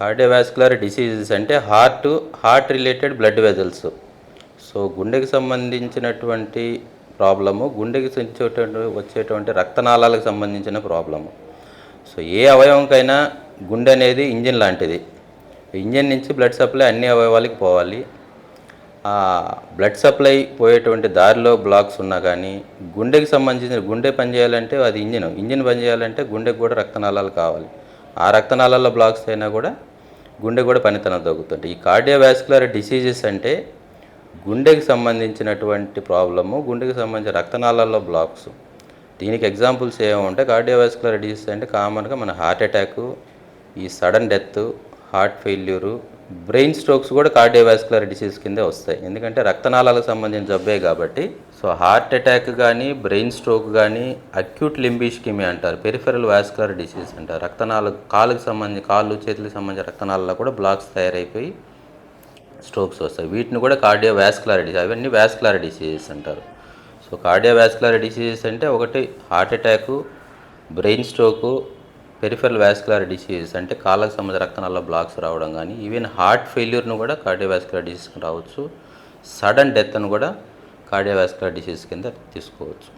Cardiovascular diseases అంటే heart heart related blood vessels. So గుండెకి సంబంధించినటువంటి ప్రాబ్లము గుండెకి వచ్చేటువంటి వచ్చేటువంటి రక్తనాళాలకు సంబంధించిన ప్రాబ్లము. సో ఏ అవయవంకైనా గుండె అనేది ఇంజిన్ లాంటిది. ఇంజిన్ నుంచి బ్లడ్ సప్లై అన్ని అవయవాలకి పోవాలి. బ్లడ్ సప్లై పోయేటువంటి దారిలో బ్లాక్స్ ఉన్నా కానీ గుండెకి సంబంధించిన గుండె పనిచేయాలంటే అది ఇంజిన్. ఇంజిన్ పనిచేయాలంటే గుండెకి కూడా రక్తనాళాలు కావాలి. ఆ రక్తనాళాల్లో బ్లాక్స్ అయినా కూడా గుండె కూడా పనితనం తగ్గుతుంటాయి ఈ కార్డియోవాస్కులర్ డిసీజెస్ అంటే గుండెకి సంబంధించినటువంటి ప్రాబ్లము గుండెకి సంబంధించిన రక్తనాళాల్లో బ్లాక్స్ దీనికి ఎగ్జాంపుల్స్ ఏమంటే కార్డియోవాస్కులర్ డిసీజ్ అంటే కామన్గా మన హార్ట్ అటాక్ ఈ sudden death heart failure brain strokes కూడా కార్డియోవాస్కులర్ డిసీజ్ కిందే వస్తాయి. ఎందుకంటే రక్తనాళాలకు సంబంధించిన జబ్బే కాబట్టి. సో హార్ట్ అటాక్ కానీ బ్రెయిన్ స్ట్రోక్ కానీ అక్యూట్ లింబిష్కిమి అంటారు. పెరిఫెరల్ వాస్కులర్ డిసీజ్ అంటారు. రక్తనాళ కాలుకి సంబంధించి కాళ్ళు చేతులకు సంబంధించిన రక్తనాళాల్లో కూడా బ్లాక్స్ తయారైపోయి స్ట్రోక్స్ వస్తాయి. వీటిని కూడా కార్డియోవాస్కులర్ డిసీజ్ అవన్నీ వాస్కులర్ డిసీజెస్ అంటారు. సో కార్డియోవాస్కులర్ డిసీజెస్ అంటే ఒకటి heart attack brain stroke peripheral vascular diseases అంటే కాళ్ళకు సంబంధించిన రక్తనాళ బ్లాక్స్ రావడం కానీ ఈవెన్ హార్ట్ ఫెయిల్యూర్ను కూడా కార్డియోవాస్కులర్ డిసీజ్ రావచ్చు. సడన్ డెత్ను కూడా కార్డియోవాస్కులర్ డిసీజ్ కింద తీసుకోవచ్చు.